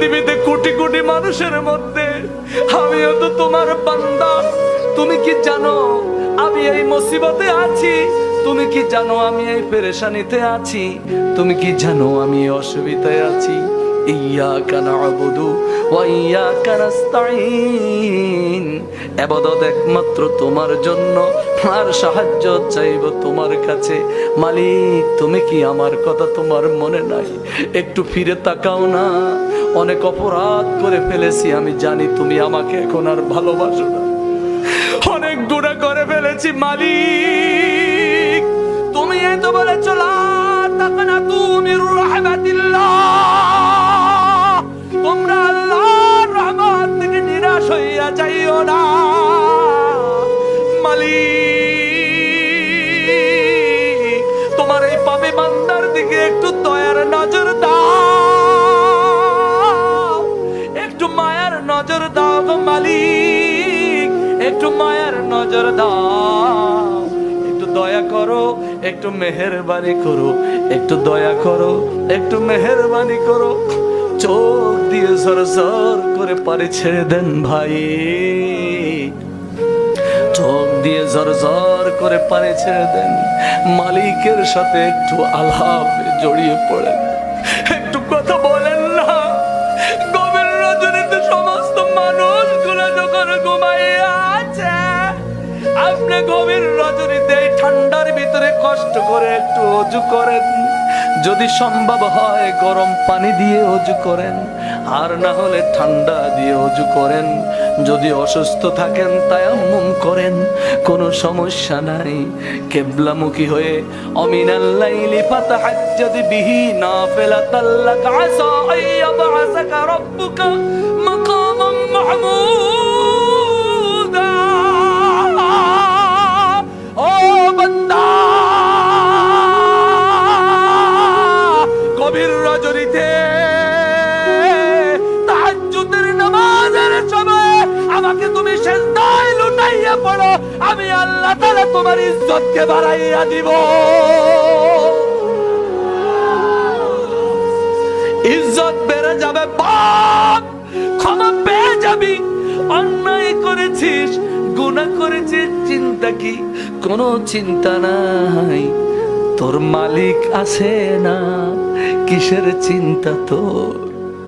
পৃথিবীতে কোটি কোটি মানুষের মধ্যে, আমিও তো তোমার বান্দা। তুমি কি জানো আমি এই মুসিবতে আছি? তুমি কি জানো আমি এই পেরেশানিতে আছি? তুমি কি জানো আমি অসুবিধায় আছি? ইয়াকা না'বুদু ওয়া ইয়াকা নাস্তাঈন। ইবাদত একমাত্র তোমার জন্য। আর সাহায্য চাইব তোমার কাছে। মালিক, তুমি কি আমার কথা তোমার মনে নাই? একটু ফিরে তাকাও না। অনেক অপরাধ করে ফেলেছি, আমি জানি তুমি আমাকে এখন আর ভালোবাসো না। অনেক গুণা করে ফেলেছি, মালিক। তুমি এই তো বলেছ লা মালিক তোমার এই পাবে বান্দার দিকে একটু দয়ার নজর দাও। একটু মায়ার নজর দাও মালিক, একটু মায়ার নজর দাও। একটু দয়া করো, একটু মেহেরবানি করো, একটু দয়া করো, একটু মেহেরবানি করো। চোখ দিয়ে সরসর করে পারে ছেড়ে দেন ভাই। চোখ দিয়ে জর করে পানি ছেড়ে দেন। মালিকের সাথে একটু আলাপ জড়িয়ে পড়েন। একটু কথা বলেন না। গভীর রজনীতে সমস্ত আছে, আপনি গভীর রজনীতে কষ্ট করে একটু অজু করেন। যদি সম্ভব হয় গরম পানি দিয়ে অজু করেন, আর না হলে ঠান্ডা দিয়ে অজু করেন। যদি অসুস্থ থাকেন, তায়াম্মুম করেন। কোনো সমস্যা নাই, কেবলামুখী হয়ে। অমিনাল অমিনাল্লাইলি ফাতাহাজ্জাদ বিহি নাফিলাতাল লাক আসা আইয়াবআসাকা রাব্বুকা মাকামান মাহমুদা। আমাকে তুমি সেজদায় লুটাইয়া পড়ো, আমি আল্লাহ তাআলা তোমার ইজ্জতকে বাড়াইয়া দিব। ইজ্জত বেড়ে যাবে বাপ ক্ষমা পেয়ে যাবি। অন্যায় করেছিস, গুনাহ করেছিস, চিন্তা কি? কোনো চিন্তা নাই, তোর মালিক আছে না? কিসের চিন্তা তোর?